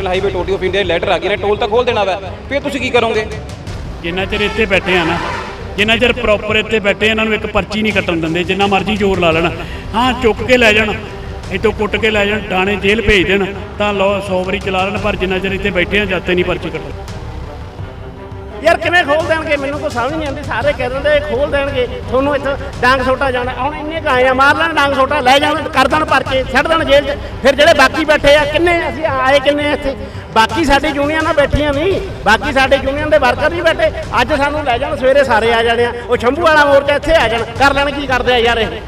National highway authority of India letter ਆ ਗਈ ਨੇ ਟੋਲ ਤਾਂ ਖੋਲ ਦੇਣਾ ਵਾ। ਫਿਰ ਤੁਸੀਂ ਕੀ ਕਰੋਗੇ? ਜਿੰਨਾ ਚਿਰ ਇੱਥੇ ਬੈਠੇ ਆ ਨਾ, ਜਿੰਨਾ ਚਿਰ ਪ੍ਰੋਪਰ ਇੱਥੇ ਬੈਠੇ, ਇਹਨਾਂ ਨੂੰ ਇੱਕ ਪਰਚੀ ਨਹੀਂ ਕੱਟਣ ਦਿੰਦੇ, ਜਿੰਨਾ ਮਰਜ਼ੀ ਜ਼ੋਰ ਲਾ ਲੈਣ। ਹਾਂ, ਚੁੱਕ ਕੇ ਲੈ ਜਾਣ, ਇੱਥੋਂ ਕੁੱਟ ਕੇ ਲੈ ਜਾਣ, ਥਾਣੇ ਜੇਲ੍ਹ ਭੇਜ ਦੇਣ, ਤਾਂ ਲੋ 100 ਵਾਰੀ ਚਲਾ ਲੈਣ, ਪਰ ਜਿੰਨਾ ਚਿਰ ਇੱਥੇ ਬੈਠੇ ਆ ਜਾਤੇ ਨਹੀਂ ਪਰਚੀ ਕੱਟਣ ਯਾਰ ਕਿਵੇਂ ਖੋਲ ਦੇਣਗੇ? ਮੈਨੂੰ ਕੋਈ ਸਮਝ ਨਹੀਂ ਆਉਂਦੀ। ਸਾਰੇ ਕਹਿ ਦਿੰਦੇ ਖੋਲ ਦੇਣਗੇ। ਤੁਹਾਨੂੰ ਇੱਥੇ ਡਾਂਗ ਛੋਟਾ ਜਾਣਾ। ਹੁਣ ਇੰਨੇ ਕਾਏ ਆ, ਮਾਰ ਲੈਣ ਡਾਂਗ ਛੋਟਾ ਲੈ ਜਾਣ, ਕਰ ਦੇਣ ਪਰਚੇ, ਛੱਡ ਦੇਣ ਜੇਲ੍ਹ 'ਚ। ਫਿਰ ਜਿਹੜੇ ਬਾਕੀ ਬੈਠੇ ਆ, ਕਿੰਨੇ ਅਸੀਂ ਆਏ ਕਿੰਨੇ ਇੱਥੇ? ਬਾਕੀ ਸਾਡੀ ਯੂਨੀਅਨਾਂ ਬੈਠੀਆਂ ਨਹੀਂ। ਬਾਕੀ ਸਾਡੇ ਯੂਨੀਅਨ ਦੇ ਵਰਕਰ ਨਹੀਂ ਬੈਠੇ। ਅੱਜ ਸਾਨੂੰ ਲੈ ਜਾਣ, ਸਵੇਰੇ ਸਾਰੇ ਆ ਜਾਣੇ ਆ। ਉਹ ਸ਼ੰਭੂ ਵਾਲਾ ਮੋਰਚਾ ਇੱਥੇ ਆ ਜਾਣ। ਕਰ ਲੈਣ ਕੀ ਕਰਦੇ ਆ ਯਾਰ ਇਹ?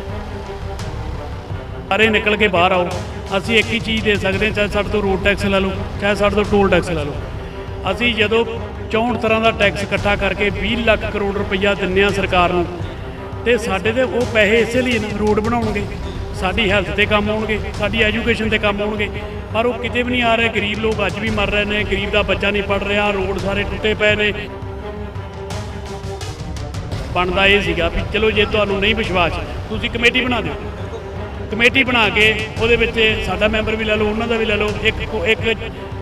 ਸਾਰੇ ਨਿਕਲ ਕੇ ਬਾਹਰ ਆਓ। ਅਸੀਂ ਇੱਕ ਹੀ ਚੀਜ਼ ਦੇ ਸਕਦੇ ਹਾਂ, ਚਾਹੇ ਸਾਡੇ ਤੋਂ ਰੋਡ ਟੈਕਸ ਲੈ ਲਓ, ਚਾਹੇ ਸਾਡੇ ਤੋਂ ਟੋਲ ਟੈਕਸ ਲੈ ਲਓ। ਅਸੀਂ ਜਦੋਂ 64 ਤਰ੍ਹਾਂ ਦਾ ਟੈਕਸ ਇਕੱਠਾ ਕਰਕੇ 20 ਲੱਖ ਕਰੋੜ ਰੁਪਈਆ ਦਿੰਨੇ ਆ ਸਰਕਾਰ ਨੂੰ। ਤੇ ਸਾਡੇ ਦੇ ਉਹ ਪੈਸੇ ਇਸੇ ਲਈ ਰੋਡ ਬਣਾਉਣਗੇ। ਸਾਡੀ ਹੈਲਥ ਤੇ ਕੰਮ ਆਉਣਗੇ, ਸਾਡੀ ਐਜੂਕੇਸ਼ਨ ਤੇ ਕੰਮ ਆਉਣਗੇ। ਪਰ ਉਹ ਕਿਤੇ ਵੀ ਨਹੀਂ ਆ ਰਹੇ, ਗਰੀਬ ਲੋਕ ਅੱਜ ਵੀ ਮਰ ਰਹੇ ਨੇ, ਗਰੀਬ ਦਾ ਬੱਚਾ ਨਹੀਂ ਪੜ ਰਿਹਾ, ਰੋਡ ਸਾਰੇ ਟੁੱਟੇ ਪਏ ਨੇ। ਬਣਦਾ ਇਹ ਸੀਗਾ ਵੀ ਚਲੋ ਜੇ ਤੁਹਾਨੂੰ ਨਹੀਂ ਵਿਸ਼ਵਾਸ, ਤੁਸੀਂ ਕਮੇਟੀ ਬਣਾ ਦਿਓ। ਕਮੇਟੀ ਬਣਾ ਕੇ ਉਹਦੇ ਵਿੱਚ ਸਾਡਾ ਮੈਂਬਰ ਵੀ ਲੈ ਲਓ, ਉਹਨਾਂ ਦਾ ਵੀ ਲੈ ਲਓ। ਇੱਕ ਇੱਕ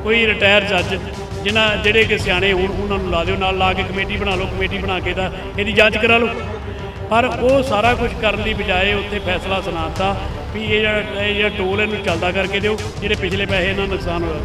ਕੋਈ ਰਿਟਾਇਰ ਜੱਜ ਜਿਨ੍ਹਾਂ ਜਿਹੜੇ ਕਿ ਸਿਆਣੇ ਹੋਣ, ਉਹਨਾਂ ਨੂੰ ਲਾ ਦਿਓ, ਨਾਲ ਲਾ ਕੇ ਕਮੇਟੀ ਬਣਾ ਲਓ, ਕਮੇਟੀ ਬਣਾ ਕੇ ਤਾਂ ਇਹਦੀ ਜਾਂਚ ਕਰਾ ਲਓ। ਪਰ ਉਹ ਸਾਰਾ ਕੁਝ ਕਰਨ ਦੀ ਬਜਾਏ ਉੱਥੇ ਫੈਸਲਾ ਸੁਣਾਤਾ ਵੀ ਇਹ ਜਿਹੜਾ ਇਹ ਜਿਹੜਾ ਟੋਲ ਇਹਨੂੰ ਚੱਲਦਾ ਕਰਕੇ ਦਿਓ, ਜਿਹੜੇ ਪਿਛਲੇ ਪੈਸੇ ਇਹਨਾਂ ਨੂੰ ਨੁਕਸਾਨ ਹੋਇਆ।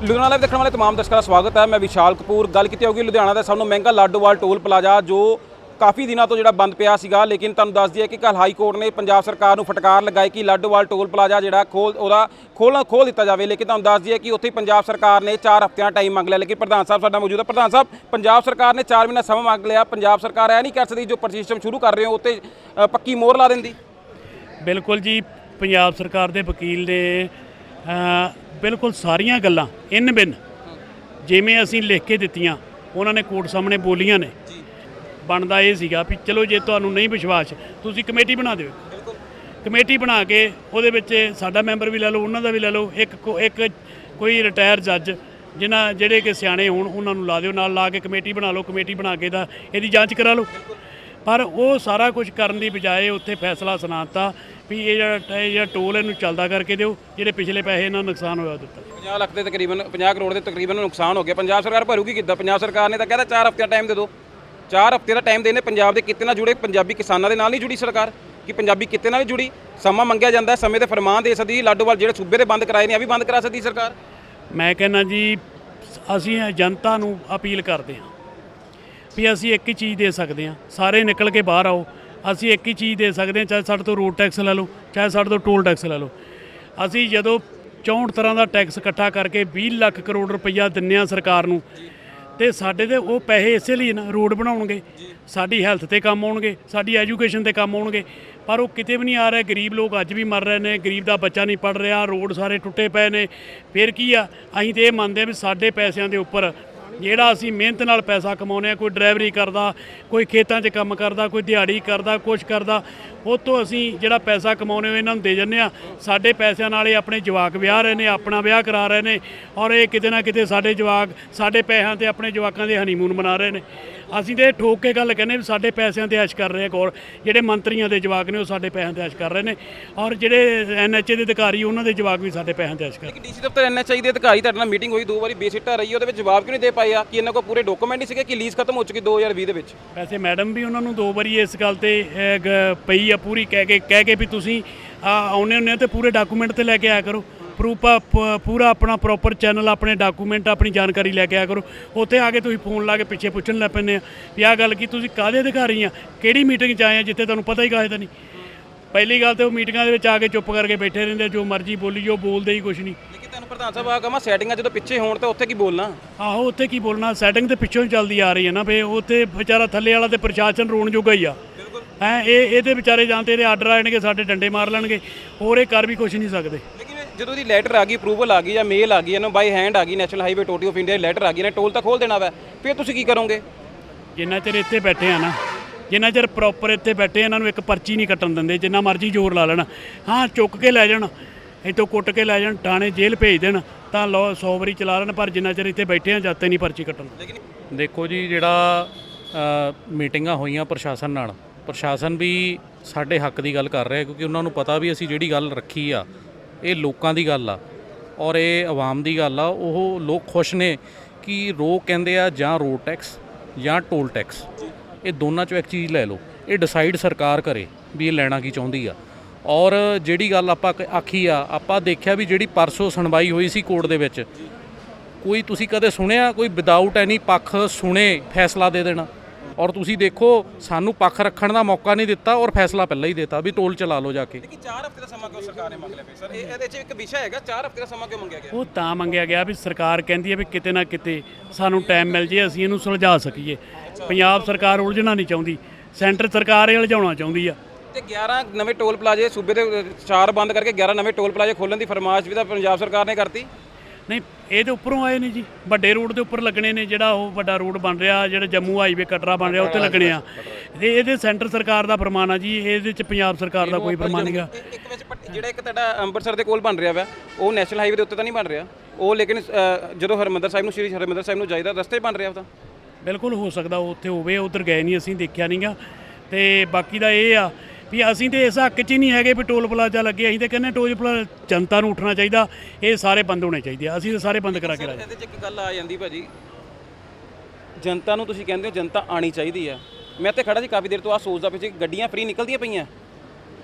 ਲੁਧਿਆਣਾ ਲਾਈਵ ਦੇਖਣ ਵਾਲੇ ਤਮਾਮ ਦਰਸ਼ਕਾਂ ਦਾ ਸਵਾਗਤ ਹੈ। ਮੈਂ ਵਿਸ਼ਾਲ ਕਪੂਰ। ਗੱਲ ਕੀਤੀ ਹੋਗੀ ਲੁਧਿਆਣਾ ਦਾ ਸਭ ਤੋਂ ਮਹਿੰਗਾ ਲਾਡੋਵਾਲ ਟੋਲ ਪਲਾਜ਼ਾ, ਜੋ ਕਾਫੀ ਦਿਨਾਂ ਤੋਂ ਜਿਹੜਾ ਬੰਦ ਪਿਆ ਸੀਗਾ, ਲੇਕਿਨ ਤੁਹਾਨੂੰ ਦੱਸ ਦਈਏ ਕਿ ਕੱਲ ਹਾਈ ਕੋਰਟ ਨੇ ਪੰਜਾਬ ਸਰਕਾਰ ਨੂੰ ਫਟਕਾਰ ਲਗਾਈ ਕਿ ਲਾਡੋਵਾਲ ਟੋਲ ਪਲਾਜ਼ਾ ਜਿਹੜਾ ਖੋਲ, ਉਹਦਾ ਖੋਲ੍ਹਣਾ ਖੋਲ ਦਿੱਤਾ ਜਾਵੇ। ਲੇਕਿਨ ਤੁਹਾਨੂੰ ਦੱਸ ਦਈਏ ਕਿ ਉੱਥੇ ਪੰਜਾਬ ਸਰਕਾਰ ਨੇ 4 ਹਫ਼ਤਿਆਂ ਟਾਈਮ ਮੰਗ ਲਿਆ। ਲੇਕਿਨ ਪ੍ਰਧਾਨ ਸਾਹਿਬ ਸਾਡਾ ਮੌਜੂਦ ਹੈ ਪ੍ਰਧਾਨ ਸਾਹਿਬ, ਪੰਜਾਬ ਸਰਕਾਰ ਨੇ 4 ਮਹੀਨਾ ਸਮਾਂ ਮੰਗ ਲਿਆ। ਪੰਜਾਬ ਸਰਕਾਰ ਇਹ ਨਹੀਂ ਕਰ ਸਕਦੀ ਜੋ ਸਿਸਟਮ ਸ਼ੁਰੂ ਕਰ ਰਹੇ ਹੋ ਉੱਤੇ ਪੱਕੀ ਮੋਹਰ ਲਾ ਦਿੰਦੀ। ਬਿਲਕੁਲ ਜੀ, ਪੰਜਾਬ ਸਰਕਾਰ ਦੇ ਵਕੀਲ ਨੇ ਬਿਲਕੁਲ ਸਾਰੀਆਂ ਗੱਲਾਂ, ਇਨ ਬਿਨ, ਜਿਵੇਂ ਅਸੀਂ ਲਿਖ ਕੇ ਦਿੱਤੀਆਂ, ਉਹਨਾਂ ਨੇ ਕੋਰਟ ਸਾਹਮਣੇ ਬੋਲੀਆਂ ਨੇ। ਬਣਦਾ ਇਹ ਸੀਗਾ ਵੀ ਚਲੋ ਜੇ ਤੁਹਾਨੂੰ ਨਹੀਂ ਵਿਸ਼ਵਾਸ, ਤੁਸੀਂ ਕਮੇਟੀ ਬਣਾ ਦਿਓ। ਕਮੇਟੀ ਬਣਾ ਕੇ ਉਹਦੇ ਵਿੱਚ ਸਾਡਾ ਮੈਂਬਰ ਵੀ ਲੈ ਲਓ, ਉਹਨਾਂ ਦਾ ਵੀ ਲੈ ਲਓ, ਇੱਕ ਕੋ- ਇੱਕ ਕੋਈ ਰਿਟਾਇਰ ਜੱਜ ਜਿਨ੍ਹਾਂ, ਜਿਹੜੇ ਕਿ ਸਿਆਣੇ ਹੋਣ, ਉਹਨਾਂ ਨੂੰ ਲਾ ਦਿਓ, ਨਾਲ ਲਾ ਕੇ ਕਮੇਟੀ ਬਣਾ ਲਓ, ਕਮੇਟੀ ਬਣਾ ਕੇ ਤਾਂ ਇਹਦੀ ਜਾਂਚ ਕਰਾ ਲਓ। ਪਰ ਉਹ ਸਾਰਾ ਕੁਝ ਕਰਨ ਦੀ ਬਜਾਏ ਉੱਥੇ ਫੈਸਲਾ ਸੁਣਾਤਾ ਵੀ ਇਹ ਜਿਹੜਾ ਇਹ ਜਿਹੜਾ ਟੋਲ ਇਹਨੂੰ ਚੱਲਦਾ ਕਰਕੇ ਦਿਓ, ਜਿਹੜੇ ਪਿਛਲੇ ਪੈਸੇ ਇਹਨਾਂ ਨੂੰ ਨੁਕਸਾਨ ਹੋਇਆ ਦਿੱਤਾ। 50 ਲੱਖ ਦੇ ਤਕਰੀਬਨ 50 ਕਰੋੜ ਦੇ ਤਕਰੀਬਨ ਨੁਕਸਾਨ ਹੋ ਗਿਆ। ਪੰਜਾਬ ਸਰਕਾਰ ਭਰੂਗੀ ਕਿੱਦਾਂ? ਪੰਜਾਬ ਸਰਕਾਰ ਨੇ ਤਾਂ ਕਹਿੰਦਾ 4 ਹਫ਼ਤੇ ਦਾ ਟਾਈਮ ਦੇ ਦਿਓ। 4 ਹਫ਼ਤੇ ਦਾ ਟਾਈਮ ਦੇਣੇ ਪੰਜਾਬ ਦੇ ਕਿਤੇ ਨਾਲ ਜੁੜੇ ਪੰਜਾਬੀ ਕਿਸਾਨਾਂ ਦੇ ਨਾਲ ਨਹੀਂ ਜੁੜੀ ਸਰਕਾਰ, ਕਿ ਪੰਜਾਬੀ ਕਿਤੇ ਨਾਲ ਵੀ ਜੁੜੀ? ਸਮਾਂ ਮੰਗਿਆ ਜਾਂਦਾ ਸਮੇਂ ਦੇ ਫਰਮਾਨ ਦੇ ਸਕਦੀ, ਲਾਡੋਵਾਲ ਜਿਹੜੇ ਸੂਬੇ ਦੇ ਬੰਦ ਕਰਾਏ ਨੇ ਆ ਵੀ ਬੰਦ ਕਰਾ ਸਕਦੀ ਸਰਕਾਰ? ਮੈਂ ਕਹਿੰਦਾ ਜੀ, ਅਸੀਂ ਜਨਤਾ ਨੂੰ ਅਪੀਲ ਕਰਦੇ ਹਾਂ ਵੀ ਅਸੀਂ ਇੱਕ ਹੀ ਚੀਜ਼ ਦੇ ਸਕਦੇ ਹਾਂ, ਸਾਰੇ ਨਿਕਲ ਕੇ ਬਾਹਰ ਆਓ, ਅਸੀਂ ਇੱਕ ਹੀ ਚੀਜ਼ ਦੇ ਸਕਦੇ ਹਾਂ, ਚਾਹੇ ਸਾਡੇ ਤੋਂ ਰੋਡ ਟੈਕਸ ਲੈ ਲਓ, ਚਾਹੇ ਸਾਡੇ ਤੋਂ ਟੋਲ ਟੈਕਸ ਲੈ ਲਓ। ਅਸੀਂ ਜਦੋਂ 64 ਤਰ੍ਹਾਂ ਦਾ ਟੈਕਸ ਇਕੱਠਾ ਕਰਕੇ 20 ਲੱਖ ਕਰੋੜ ਰੁਪਈਆ ਦਿੰਨੇ ਆ ਸਰਕਾਰ ਨੂੰ ਤੇ ਸਾਡੇ ਤੇ ਉਹ ਪੈਸੇ ਇਸੇ ਲਈ ਨਾ ਰੋਡ ਬਣਾਉਣਗੇ। ਸਾਡੀ ਹੈਲਥ ਤੇ ਕੰਮ ਆਉਣਗੇ ਸਾਡੀ ਐਜੂਕੇਸ਼ਨ ਤੇ ਕੰਮ ਆਉਣਗੇ। ਪਰ ਉਹ ਕਿਤੇ ਵੀ ਨਹੀਂ ਆ ਰਹੇ ਗਰੀਬ ਲੋਕ ਅੱਜ ਵੀ ਮਰ ਰਹੇ ਨੇ ਗਰੀਬ ਦਾ ਬੱਚਾ ਨਹੀਂ ਪੜ ਰਿਹਾ ਰੋਡ ਸਾਰੇ ਟੁੱਟੇ ਪਏ ਨੇ। ਫਿਰ ਕੀ ਆ ਅਸੀਂ ਤੇ ਇਹ ਮੰਨਦੇ ਆ ਵੀ ਸਾਡੇ ਪੈਸਿਆਂ ਦੇ ਉੱਪਰ ਜਿਹੜਾ ਅਸੀਂ ਮਿਹਨਤ ਨਾਲ ਪੈਸਾ ਕਮਾਉਂਦੇ ਆ ਕੋਈ ਡਰਾਈਵਰੀ ਕਰਦਾ, ਕੋਈ ਖੇਤਾਂ 'ਚ ਕੰਮ ਕਰਦਾ, ਕੋਈ ਦਿਹਾੜੀ ਕਰਦਾ, ਕੁਛ ਕਰਦਾ, ਉਹ ਤੋਂ ਅਸੀਂ ਜਿਹੜਾ ਪੈਸਾ ਕਮਾਉਂਦੇ ਹੋ ਇਹਨਾਂ ਨੂੰ ਦੇ ਜੰਨੇ ਆ ਸਾਡੇ ਪੈਸਿਆਂ ਨਾਲ ਇਹ ਆਪਣੇ ਜਵਾਕ ਵਿਆਹ ਰਹੇ ਨੇ, ਆਪਣਾ ਵਿਆਹ ਕਰਾ ਰਹੇ ਨੇ ਔਰ ਇਹ ਕਿਤੇ ਨਾ ਕਿਤੇ ਸਾਡੇ ਜਵਾਕ, ਸਾਡੇ ਪੈਸਿਆਂ ਤੇ ਆਪਣੇ ਜਵਾਕਾਂ ਦੇ ਹਨੀਮੂਨ ਮਨਾ ਰਹੇ ਨੇ। ਅਸੀਂ ਤੇ ਠੋਕ ਕੇ ਗੱਲ ਕਹਿੰਦੇ ਵੀ ਸਾਡੇ ਪੈਸਿਆਂ ਤੇ ਐਸ਼ ਕਰ ਰਹੇ ਆ ਗੌਰ ਜਿਹੜੇ ਮੰਤਰੀਆਂ ਦੇ ਜਵਾਕ ਨੇ ਉਹ ਸਾਡੇ ਪੈਸਿਆਂ ਤੇ ਐਸ਼ ਕਰ ਰਹੇ ਨੇ। ਔਰ ਜਿਹੜੇ ਐਨਐਚਏ ਦੇ ਅਧਿਕਾਰੀ ਉਹਨਾਂ ਦੇ ਜਵਾਕ ਵੀ ਸਾਡੇ ਪੈਸਿਆਂ ਤੇ ਐਸ਼ ਕਰ ਰਹੇ ਨੇ। ਡੀਸੀ ਦਫ਼ਤਰ ਐਨਐਚਆਈ ਦੇ ਅਧਿਕਾਰੀ ਤੁਹਾਡੇ ਨਾਲ ਮੀਟਿੰਗ ਹੋਈ ਦੋ ਵਾਰੀ ਬੇਸਿੱਟਾ ਰਹੀ ਉਹਦੇ ਵਿੱਚ ਜਵਾਬ ਕਿਉਂ ਨਹੀਂ ਦੇ ਪਾਏ ਆ? ਕਿ ਇਹਨਾਂ ਕੋਲ ਪੂਰੇ ਡਾਕੂਮੈਂਟ ਹੀ ਸੀਗੇ ਕਿ ਲੀਜ਼ ਖਤਮ ਹੋ ਚੁੱਕੀ 2020 ਦੇ ਵਿੱਚ? ਵੈਸੇ ਮੈਡਮ ਵੀ ਉਹਨਾਂ ਨੂੰ ਦੋ ਵਾਰੀ ਇਸ ਗੱਲ ਤੇ ਪਈ ਆ ਪੂਰੀ ਕਹਿ ਕੇ ਕਹਿ ਕੇ ਵੀ ਤੁਸੀਂ ਆਉਨੇ ਹੁੰਨੇ ਤੇ ਪੂਰੇ ਡਾਕੂਮੈਂਟ ਤੇ ਲੈ ਕੇ ਆਇਆ ਕਰੋ। ਪ੍ਰੂਫ ਪੂਰਾ ਆਪਣਾ ਪ੍ਰੋਪਰ ਚੈਨਲ ਆਪਣੇ ਡਾਕੂਮੈਂਟ ਆਪਣੀ ਜਾਣਕਾਰੀ ਲੈ ਕੇ ਆਇਆ ਕਰੋ। ਉੱਥੇ ਆ ਕੇ ਤੁਸੀਂ ਫੋਨ ਲਾ ਕੇ ਪਿੱਛੇ ਪੁੱਛਣ ਲੱਗ ਪੈਂਦੇ ਆ ਵੀ ਆਹ ਗੱਲ ਕੀ ਤੁਸੀਂ ਕਾਹਦੇ ਅਧਿਕਾਰੀ ਆ? ਕਿਹੜੀ ਮੀਟਿੰਗ 'ਚ ਆਏ ਆ ਜਿੱਥੇ ਤੁਹਾਨੂੰ ਪਤਾ ਹੀ ਕਾਹੇ ਦਾ ਨਹੀਂ? ਪਹਿਲੀ ਗੱਲ ਤੇ ਉਹ ਮੀਟਿੰਗਾਂ ਦੇ ਵਿੱਚ ਆ ਕੇ ਚੁੱਪ ਕਰਕੇ ਬੈਠੇ ਰਹਿੰਦੇ ਆ, ਜੋ ਮਰਜ਼ੀ ਬੋਲੀ ਜੋ ਬੋਲਦੇ ਹੀ ਕੁਝ ਨਹੀਂ। ਲੇਕਿਨ ਤੁਹਾਨੂੰ ਪ੍ਰਧਾਨ ਸਾਹਿਬ ਆ ਕਮਾ ਸੈਟਿੰਗਾਂ ਜਦੋਂ ਪਿੱਛੇ ਹੋਣ ਤਾਂ ਉੱਥੇ ਕੀ ਬੋਲਣਾ? ਆਹੋ ਉੱਥੇ ਕੀ ਬੋਲਣਾ? ਸੈਟਿੰਗ ਤੇ ਪਿੱਛੋਂ ਹੀ ਚੱਲਦੀ ਆ ਰਹੀ ਹੈ ਨਾ ਫੇ ਉੱਥੇ ਵਿਚਾਰਾ ਥੱਲੇ ਵਾਲਾ ਤੇ ਪ੍ਰਸ਼ਾਸਨ ਰੋਣ ਜੋਗਾ ਹੀ ਆ। ਹੈ ਇਹ ਇਹਦੇ ਵਿਚਾਰੇ ਜਾਂਦੇ ਇਹਦੇ ਆਰਡਰ ਆਣਗੇ ਸਾਡੇ ਡੰਡੇ ਮਾਰ ਲੈਣਗੇ ਹੋਰ ਇਹ ਕਰ ਵੀ ਕੁਝ ਨਹੀਂ ਸਕਦੇ। ਜਦੋਂ ਦੀ ਲੈਟਰ ਆ ਗਈ ਅਪਰੂਵਲ ਆ ਗਈ ਜਾਂ ਮੇਲ ਆ ਗਈ ਇਹਨਾਂ ਬਾਈ ਹੈਂਡ ਆ ਗਈ national highway authority of India letter ਆ ਗਈ ਨੇ ਟੋਲ ਤਾਂ ਖੋਲ ਦੇਣਾ ਵਾ। ਫਿਰ ਤੁਸੀਂ ਕੀ ਕਰੋਗੇ? ਜਿੰਨਾ ਚਿਰ ਇੱਥੇ ਬੈਠੇ ਆ ਨਾ ਜਿੰਨਾ ਚਿਰ ਪ੍ਰੋਪਰ ਇੱਥੇ ਬੈਠੇ ਇਹਨਾਂ ਨੂੰ ਇੱਕ ਪਰਚੀ ਨਹੀਂ ਕੱਟਣ ਦਿੰਦੇ ਜਿੰਨਾ ਮਰਜ਼ੀ ਜ਼ੋਰ ਲਾ ਲੈਣ। ਹਾਂ ਚੁੱਕ ਕੇ ਲੈ ਜਾਣ ਇੱਥੋਂ ਕੁੱਟ ਕੇ ਲੈ ਜਾਣ ਥਾਣੇ ਜੇਲ੍ਹ ਭੇਜ ਦੇਣ ਤਾਂ ਲੋ 100 ਵਾਰੀ ਚਲਾ ਲੈਣ ਪਰ ਜਿੰਨਾ ਚਿਰ ਇੱਥੇ ਬੈਠੇ ਆ ਜਾਤੇ ਨਹੀਂ ਪਰਚੀ ਕੱਟਣ ਦੇਖੋ ਜੀ ਜਿਹੜਾ ਮੀਟਿੰਗਾਂ ਹੋਈਆਂ ਪ੍ਰਸ਼ਾਸਨ ਨਾਲ ਪ੍ਰਸ਼ਾਸਨ ਵੀ ਸਾਡੇ ਹੱਕ ਦੀ ਗੱਲ ਕਰ ਰਿਹਾ ਕਿਉਂਕਿ ਉਹਨਾਂ ਨੂੰ ਪਤਾ ਵੀ ਅਸੀਂ ਜਿਹੜੀ ਗੱਲ ਰੱਖੀ ਆ ਇਹ ਲੋਕਾਂ ਦੀ ਗੱਲ ਆ ਔਰ ਇਹ ਆਵਾਮ ਦੀ ਗੱਲ ਆ, ਉਹ ਲੋਕ ਖੁਸ਼ ਨੇ ਕਿ ਰੋ ਕਹਿੰਦੇ ਆ ਜਾਂ ਰੋਡ ਟੈਕਸ ਜਾਂ ਟੋਲ ਟੈਕਸ। ਇਹ ਦੋਨਾਂ ਚੋਂ ਇੱਕ ਚੀਜ਼ ਲੈ ਲਓ। ਇਹ ਡਿਸਾਈਡ ਸਰਕਾਰ ਕਰੇ ਵੀ ਇਹ ਲੈਣਾ ਕੀ ਚਾਹੁੰਦੀ ਆ। ਔਰ ਜਿਹੜੀ ਗੱਲ ਆਪਾਂ ਕ- ਆਖੀ ਆ, ਆਪਾਂ ਦੇਖਿਆ ਵੀ ਜਿਹੜੀ ਪਰਸੋਂ ਸੁਣਵਾਈ ਹੋਈ ਸੀ ਕੋਰਟ ਦੇ ਵਿੱਚ, ਕੋਈ ਤੁਸੀਂ ਕਦੇ ਸੁਣਿਆ, ਕੋਈ ਵਿਦਆਊਟ ਐਨੀ ਪੱਖ ਸੁਣੇ ਫੈਸਲਾ ਦੇ ਦੇਣਾ? ਔਰ ਤੁਸੀਂ ਦੇਖੋ ਸਾਨੂੰ ਪੱਖ ਰੱਖਣ ਦਾ ਮੌਕਾ ਨਹੀਂ ਦਿੱਤਾ ਔਰ ਫੈਸਲਾ ਪਹਿਲਾਂ ਹੀ ਦਿੱਤਾ ਵੀ ਟੋਲ ਚਲਾ ਲਓ ਜਾ ਕੇ। ਲੇਕਿਨ 4 ਹਫ਼ਤੇ ਦਾ ਸਮਾਂ ਕਿਉਂ ਸਰਕਾਰ ਨੇ ਮੰਗ ਲਿਆ? ਫਿਰ ਸਰ ਇਹ ਇਹਦੇ 'ਚ ਇੱਕ ਵਿਸ਼ਾ ਹੈਗਾ 4 ਹਫ਼ਤੇ ਦਾ ਸਮਾਂ ਕਿਉਂ ਮੰਗਿਆ ਗਿਆ? ਉਹ ਤਾਂ ਮੰਗਿਆ ਗਿਆ ਵੀ ਸਰਕਾਰ ਕਹਿੰਦੀ ਹੈ ਵੀ ਕਿਤੇ ਨਾ ਕਿਤੇ ਸਾਨੂੰ ਟਾਈਮ ਮਿਲ ਜੇ ਅਸੀਂ ਇਹਨੂੰ ਸੁਲਝਾ ਸਕੀਏ। ਪੰਜਾਬ ਸਰਕਾਰ ਉਲਝਣਾ ਨਹੀਂ ਚਾਹੁੰਦੀ ਸੈਂਟਰ ਸਰਕਾਰ ਇਹ ਉਲਝਾਉਣਾ ਚਾਹੁੰਦੀ ਆ। ਤੇ 11 ਨਵੇਂ ਟੋਲ ਪਲਾਜ਼ੇ ਸੂਬੇ ਦੇ ਚਾਰ ਬੰਦ ਕਰਕੇ 11 ਨਵੇਂ ਟੋਲ ਪਲਾਜ਼ੇ ਖੋਲਣ ਦੀ ਫਰਮਾਇਸ਼ ਵੀ ਤਾਂ ਪੰਜਾਬ ਸਰਕਾਰ ਨੇ ਕਰਤੀ। ਨਹੀਂ ਇਹ ਤੇ ਉੱਪਰੋਂ ਆਏ ਨੇ ਜੀ। ਵੱਡੇ ਰੋਡ ਦੇ ਉੱਪਰ ਲੱਗਣੇ ਨੇ ਜਿਹੜਾ ਉਹ ਵੱਡਾ ਰੋਡ ਬਣ ਰਿਹਾ ਜਿਹੜਾ ਜੰਮੂ ਹਾਈਵੇ ਕਟਰਾ ਬਣ ਰਿਹਾ ਉੱਤੇ ਲੱਗਣੇ ਆ। ਤੇ ਇਹਦੇ ਸੈਂਟਰ ਸਰਕਾਰ ਦਾ ਫਰਮਾਨ ਆ ਜੀ ਇਹਦੇ ਚ ਪੰਜਾਬ ਸਰਕਾਰ ਦਾ ਕੋਈ ਫਰਮਾਨ ਨਹੀਂਗਾ ਇੱਕ ਇੱਕ ਵਿੱਚ ਜਿਹੜਾ ਇੱਕ ਤੁਹਾਡਾ ਅੰਮ੍ਰਿਤਸਰ ਦੇ ਕੋਲ ਬਣ ਰਿਹਾ ਵਾ ਉਹ ਨੈਸ਼ਨਲ ਹਾਈਵੇ ਦੇ ਉੱਤੇ ਤਾਂ ਨਹੀਂ ਬਣ ਰਿਹਾ? ਉਹ ਲੇਕਿਨ ਜਦੋਂ ਹਰਮੰਦਰ ਸਾਹਿਬ ਨੂੰ ਸ਼੍ਰੀ ਹਰਮੰਦਰ ਸਾਹਿਬ ਨੂੰ ਜਾਈਦਾ ਰਸਤੇ ਬਣ ਰਿਹਾ ਉਹ ਤਾਂ? ਬਿਲਕੁਲ ਹੋ ਸਕਦਾ ਉਹ ਉੱਥੇ ਹੋਵੇ ਉਧਰ ਗਏ ਨਹੀਂ ਅਸੀਂ ਦੇਖਿਆ ਨਹੀਂਗਾ ਤੇ ਬਾਕੀ ਦਾ ਇਹ ਆ ਵੀ ਅਸੀਂ ਤੇ ਇਸ ਹੱਕ 'ਚ ਹੀ ਨਹੀਂ ਹੈਗੇ ਵੀ ਟੋਲ ਪਲਾਜ਼ਾ ਲੱਗੇ ਅਸੀਂ ਤੇ ਕਹਿੰਦੇ ਟੋਲ ਪਲਾਜ਼ਾ ਜਨਤਾ ਨੂੰ ਉੱਠਣਾ ਚਾਹੀਦਾ ਇਹ ਸਾਰੇ ਬੰਦ ਹੋਣੇ ਚਾਹੀਦੇ ਆ ਅਸੀਂ ਤੇ ਸਾਰੇ ਬੰਦ ਕਰਾ ਕੇ ਰਾਜੀ ਇਹਦੇ 'ਚ ਇੱਕ ਗੱਲ ਆ ਜਾਂਦੀ ਭਾਜੀ। ਜਨਤਾ ਨੂੰ ਤੁਸੀਂ ਕਹਿੰਦੇ ਹੋ ਜਨਤਾ ਆਣੀ ਚਾਹੀਦੀ ਆ। ਮੈਂ ਤੇ ਖੜਾ ਜੀ ਕਾਫੀ ਦੇਰ ਤੋਂ ਆ ਸੋਚਦਾ ਪਿਆ ਸੀ ਕਿ ਗੱਡੀਆਂ ਫ੍ਰੀ ਨਿਕਲਦੀਆਂ ਪਈਆਂ।